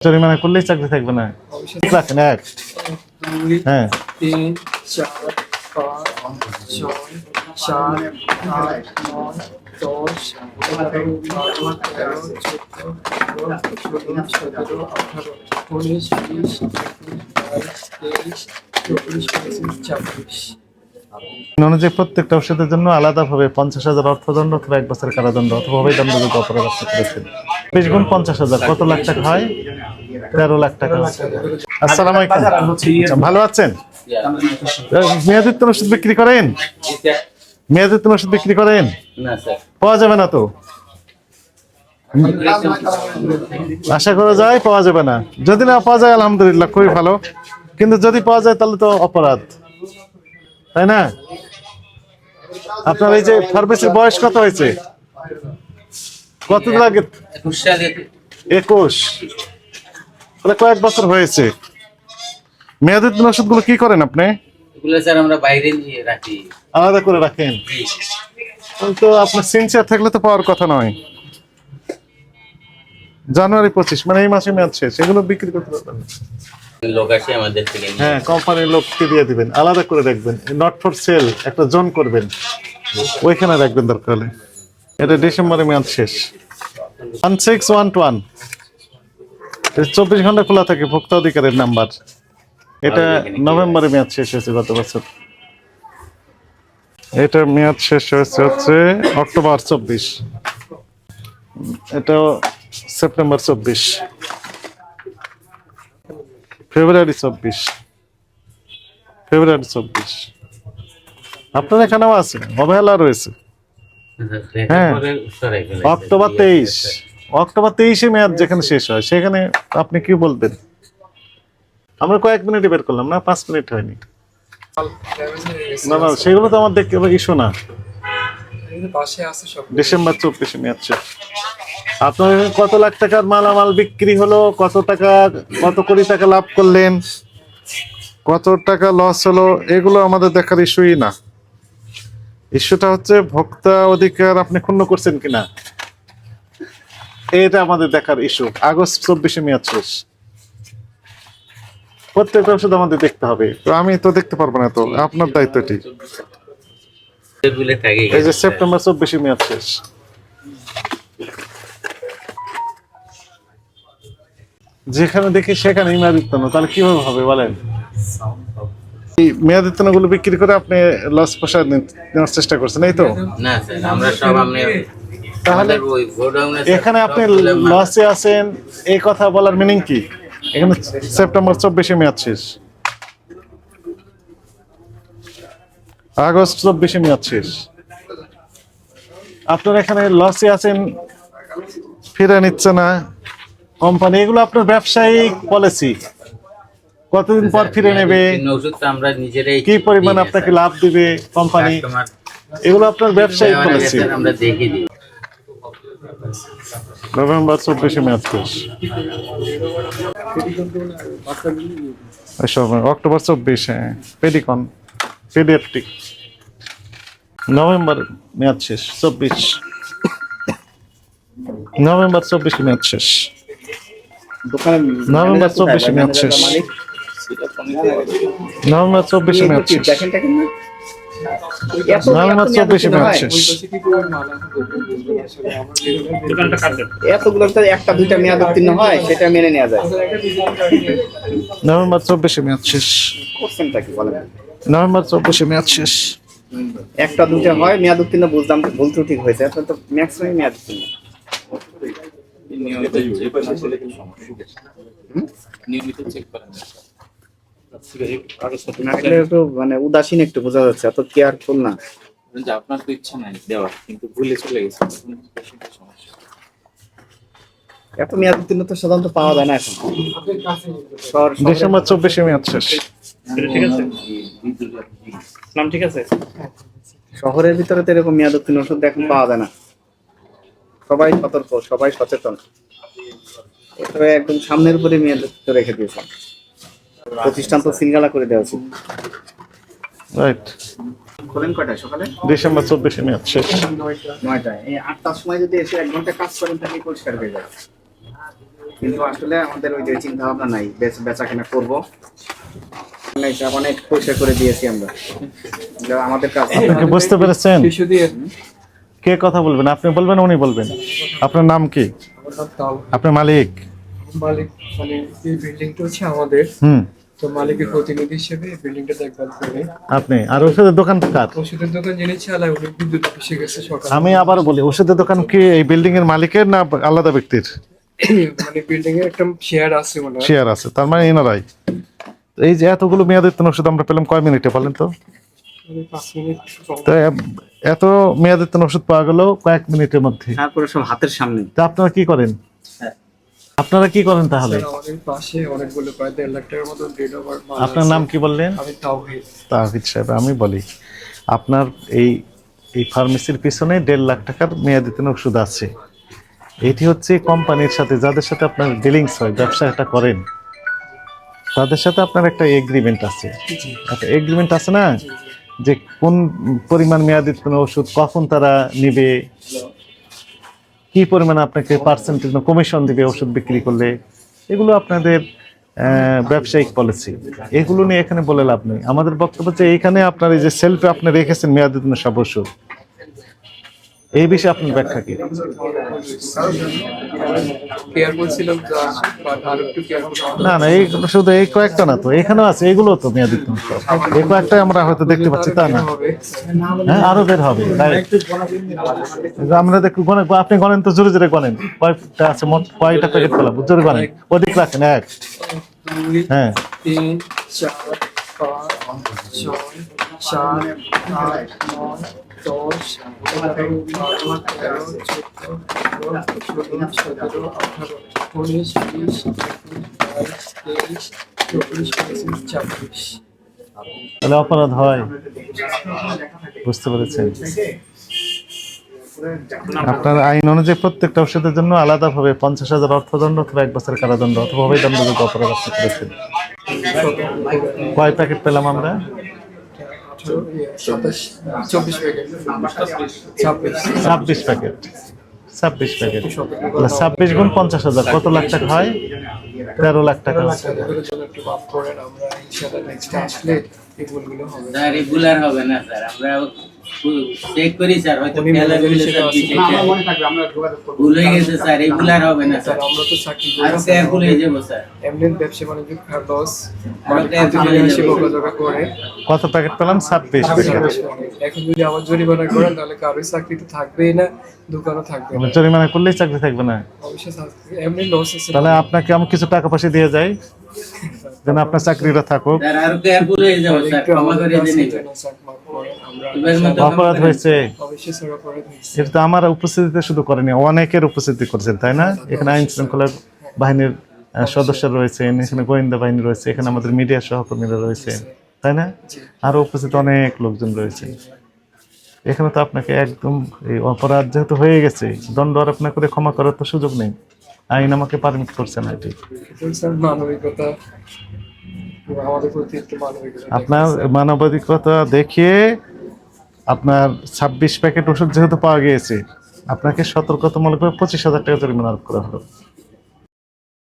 জরিমানা করলেই চাকরি থাকবে না। ঠিক রাখেন এক হ্যাঁ। তিন চার পাঁচ ছয় সাত আট নয় দশ এগারো বারো তেরো চোদ্দ ষোলো সতেরো আঠারো উনিশ বিশ একুশ তেইশ চব্বিশ পঁচিশ ছাব্বিশ অনুযায়ী প্রত্যেকটা ওষুধের জন্য আলাদাভাবে পঞ্চাশ হাজার অর্থদণ্ড অথবা এক বছরের কারাদণ্ড অথবা দণ্ডযোগ্য অপরাধ করেছেন বিশ গুণ পঞ্চাশ হাজার। কত লাখ টাকা হয়? তেরো লাখ টাকা। আসসালাম আলাইকুম। আচ্ছা, ভালো আছেন? মেয়াদিত্ব ওষুধ বিক্রি করেন? মেয়াদিত্ব ওষুধ বিক্রি করেন? পাওয়া যাবে না তো? আশা করা যায় পাওয়া যাবে না। যদি না পাওয়া যায় আলহামদুলিল্লাহ খুবই ভালো। কিন্তু যদি পাওয়া যায় তাহলে তো অপরাধ। তাই না? আপনার এই যে ফার্মেসির বয়স কত হয়েছে? কতদিন লাগে একুশ। তাহলে কয়েক বছর হয়েছে। মেয়াদুদ্দিন ওষুধগুলো কি করেন আপনি? এগুলো স্যার আমরা বাইরে নিয়ে রাখি। আলাদা করে রাখেন? কিন্তু আপনার সিনসিয়ার থাকলে তো পাওয়ার কথা নয়। জানুয়ারি পঁচিশ মানে এই মাসে মেয়াদ শেষ এগুলো বিক্রি করতে পারবেন লোক আসে আমাদের থেকে হ্যাঁ কোম্পানির লোককে দিয়ে দিবেন আলাদা করে রাখবেন নট ফর সেল একটা জোন করবেন। ওইখানে রাখবেন দরকার হলে। এটা ডিসেম্বরে মেয়াদ শেষ। One six one two one চব্বিশ ঘণ্টা খোলা থাকে ভোক্তা অধিকারের নাম্বার। এটা নভেম্বরে মেয়াদ শেষ হয়েছে গত বছর। এটা মেয়াদ শেষ হয়েছে হচ্ছে অক্টোবর চব্বিশ। এটা সেপ্টেম্বর চব্বিশ। ফেব্রুয়ারি চব্বিশ। ফেব্রুয়ারি চব্বিশ। আপনার এখানেও আছে অবহেলা রয়েছে। হ্যাঁ। ফেলে অক্টোবর তেইশ। অক্টোবর তেইশে মেয়াদ যেখানে শেষ হয় সেখানে আপনি কি বলবেন? আমরা কয়েক মিনিটে বের করলাম না? পাঁচ মিনিট হয়নি। না না সেগুলো তো আমার দেখতে ইস্যু না। ডিসেম্বর চব্বিশে মেয়াদ শেষ। আপনার কত লাখ টাকার মালামাল বিক্রি হলো? কত টাকা কত কোটি টাকা লাভ করলেন? কত টাকা লস হলো? এগুলো আমাদের দেখার ইস্যুই না। ইস্যুটা হচ্ছে ভোক্তা অধিকার আপনি ক্ষুণ্ণ করছেন কিনা? এটা আমাদের দেখার ইস্যু আগস্ট চব্বিশে মেয়াদ শেষ। প্রত্যেকটা ওষুধ আমাদের দেখতে হবে। তো আমি তো দেখতে পারব না তো, আপনার দায়িত্ব এটি এই যে সেপ্টেম্বর চব্বিশে মেয়াদ শেষ। যেখানে দেখি সেখানে মেয়াদিত্তন তাহলে কীভাবে হবে বলেন? এই মেয়াদিত্তনগুলো বিক্রি করে আপনি লস পোষায় নেওয়ার চেষ্টা করছেন, এই তো? না স্যার, আমরা সব তাহলে এখানে আপনি লসে আছেন এই কথা বলার মিনিং কি? এখানে সেপ্টেম্বর চব্বিশে মেয়াদ শেষ। আগস্ট চব্বিশে মেয়াদ শেষ। আপনার এখানে লসে আছেন ফিরে নিচ্ছে না। কোম্পানি এগুলো আপনার ব্যবসায়িক পলিসি কতদিন পর ফিরে নেবে? আমরা নিজেরাই কি পরিমাণ আপনাকে লাভ দিবে কোম্পানি? এগুলো আপনার ব্যবসায়িক পলিসি আমরা দেখে দিই নভেম্বর চব্বিশে মেয়াদ শেষ এসব অক্টোবর চব্বিশ, পেডিকন, পেডিয়াট্রিক। নভেম্বর মেয়াদ শেষ, চব্বিশ। নভেম্বর চব্বিশে মেয়াদ শেষ। নভেম্বর চব্বিশে মেয়াদ শেষ। নভেম্বর চব্বিশে মেয়াদ শেষ। একটা দুইটা মেয়াদ উত্তীর্ণ হয় সেটা মেনে নেওয়া যায়। নভেম্বর চব্বিশে মেয়াদ শেষ। কোশ্চেনটা কি বলেন? নভেম্বর চব্বিশে মেয়াদ শেষ। একটা দুইটা হয় মেয়াদ উত্তীর্ণ বুঝলাম ভুল ত্রুটি হয়েছে তো ম্যাক্সিমাম মেয়াদ উত্তীর্ণ। না হলে মানে উদাসীন একটু বোঝা যাচ্ছে এত কেয়ারফুল না। যে আপনার তো ইচ্ছা নাই দেওয়ার কিন্তু ভুলে চলে গেছে। এত মেয়াদ উত্তীর্ণ তো সাধারণত পাওয়া যায় না এখন। ডিসেম্বর চব্বিশে মেয়াদ শেষ। শহরের ভিতরে তো এরকম মেয়াদ উত্তীর্ণ ওষুধ এখন পাওয়া যায় না। সবাই সতর্ক সবাই সচেতন। একদম সামনের উপরে মেয়াদ রেখে দিয়েছে প্রতিষ্ঠান তো সিঙ্গালা করে দেওয়া উচিত রাইট খোলেন কয়টায়? সকালে? ডিসেম্বর চব্বিশে মেয়াদ শেষ। নয়টায়। এই আটটার সময় যদি এসে এক ঘণ্টা কাজ করেন তাহলে পরিষ্কার হয়ে যাবে কিন্তু আসলে আমাদের ওই যে চিন্তা ভাবনা নাই বেচ- বেচা কেনা করব। অনেক অনেক পরিষ্কার করে দিয়েছি আমরা। আমাদের কাজ। বুঝতে পেরেছেন? শিশু দিয়ে। কে কথা বলবেন? আপনি বলবেন উনি বলবেন। আপনার নাম কি? আপনার মালিক? মালিক মানে এই বিল্ডিংটা হচ্ছে আমাদের। হুম। তো মালিকের প্রতিনিধি হিসেবে এই বিল্ডিংটা দেখভাল করে। আপনি আর ওষুধের দোকান কার? ওষুধের দোকান যিনি চালায় উনি বিদ্যুৎ অফিসে গেছে সকালে আমি আবার বলি ওষুধের দোকান কি এই বিল্ডিং এর মালিকের না আলাদা ব্যক্তির? মানে বিল্ডিং এর একটা শেয়ার আছে মনে হয়। শেয়ার আছে তার মানে এনারাই। তো এই যে এতগুলো মেয়াদের মেয়াদোত্তীর্ণ ওষুধ আমরা পেলাম কয় মিনিটে বলেন তো? এত মেয়াদোত্তীর্ণ ওষুধ পাওয়া গেল কয়েক মিনিটের মধ্যে। তারপরে সব হাতের সামনে। তা আপনারা কি করেন? আপনারা কি করেন তাহলে? আমাদের পাশে অনেকগুলো প্রায় দেড় লাখ টাকার মতো ডেড ওভার আপনার নাম কি বললেন? আমি তাওহিদ। সাহেব আমি বলি আপনার এই এই ফার্মেসির পিছনে দেড় লাখ টাকার মেয়াদিতীর্ণ ওষুধ আছে। এটি হচ্ছে কোম্পানির সাথে যাদের সাথে আপনার ডিলিংস হয় ব্যবসাটা করেন তাদের সাথে আপনার একটা এগ্রিমেন্ট আছে। একটা এগ্রিমেন্ট আছে না? যে কোন পরিমাণ মেয়াদিতীর্ণ ওষুধ কখন তারা নিবে? কি পরিমাণে আপনাকে পার্সেন্টেজ কমিশন দিবে ওষুধ বিক্রি করলে? এগুলো আপনাদের ব্যবসায়িক পলিসি এগুলো নিয়ে এখানে বলে লাভ নেই। আমাদের বক্তব্য যে এইখানে আপনার এই যে সেলফে আপনি রেখেছেন মেয়াদের জন্য সব ওষুধ। এই বিষয়ে আপনার ব্যাখ্যা কি? না না এই শুধু এই কয়েকটা না তো এখানেও আছে এগুলো তো সব এই কয়েকটাই আমরা হয়তো দেখতে পাচ্ছি তা না। হ্যাঁ আরও বের হবে তাই আমরা দেখো গণেন আপনি গণেন তো জোরে জোরে গণেন কয়টা আছে মোট? কয়টা প্যাকেট পেলাম? জোরে গণেন অধিক রাখেন এক। হ্যাঁ। তিন চার তাহলে অপরাধ হয়। বুঝতে পেরেছেন। আপনার আইন অনুযায়ী প্রত্যেকটা ওষুধের জন্য আলাদাভাবে পঞ্চাশ হাজার অর্থদণ্ড অথবা এক বছরের কারাদণ্ড অথবা অবৈধ দণ্ডযোগ্য অপরাধ আপনি করেছেন। কয় প্যাকেট পেলাম আমরা? ছাব্বিশ প্যাকেট। ছাব্বিশ প্যাকেট। তাহলে ছাব্বিশ গুণ পঞ্চাশ হাজার কত লাখ টাকা হয়? তেরো লাখ টাকা। রেগুলার হবে না স্যার আমরা চেক করি স্যার হয়তো ভুল হয়ে গেছে স্যার রেগুলার হবে না স্যার আমরা তো চাকরি আরও হয়ে যাব স্যার। এমনি ব্যবসা বাণিজ্য খার লস আরও careful বেশি যাব। বকাঝকা করে। কত প্যাকেট পেলাম? ছাব্বিশ প্যাকেট এখন যদি আবার জরিমানা করেন তাহলে কারোই চাকরি তো থাকবেই না দোকানও থাকবে না। জরিমানা করলেই চাকরি থাকবে না। অবশ্যই এমনি লস আছে তাহলে আপনাকে আমি কিছু টাকা পয়সা দিয়ে যাই যেন আপনার চাকরিটা থাকুক। স্যার আরও কেয়ারফুল হয়ে যাব স্যার ক্ষমা করে দিন। অপরাধ হয়েছে। এটা তো আমার উপস্থিতিতে শুধু করেনি অনেকের উপস্থিতি করেছেন তাই না? এখানে আইন শৃঙ্খলা বাহিনীর সদস্য রয়েছেন এখানে গোয়েন্দা বাহিনী রয়েছে এখানে আমাদের মিডিয়া সহকর্মীরা রয়েছে তাই না? আরও উপস্থিত অনেক লোকজন রয়েছে। এখানে তো আপনাকে একদম এই অপরাধ যেহেতু হয়ে গেছে দণ্ড আর আপনার করে ক্ষমা করার তো সুযোগ নেই। আইন আমাকে পারমিট করছে না এটি মানবিকতা আপনার মানবাধিকতা দেখিয়ে আপনার ছাব্বিশ প্যাকেট ওষুধ যেহেতু পাওয়া গিয়েছে আপনাকে সতর্কতামূলকভাবে পঁচিশ হাজার টাকা জরিমানা আরোপ করা হলো।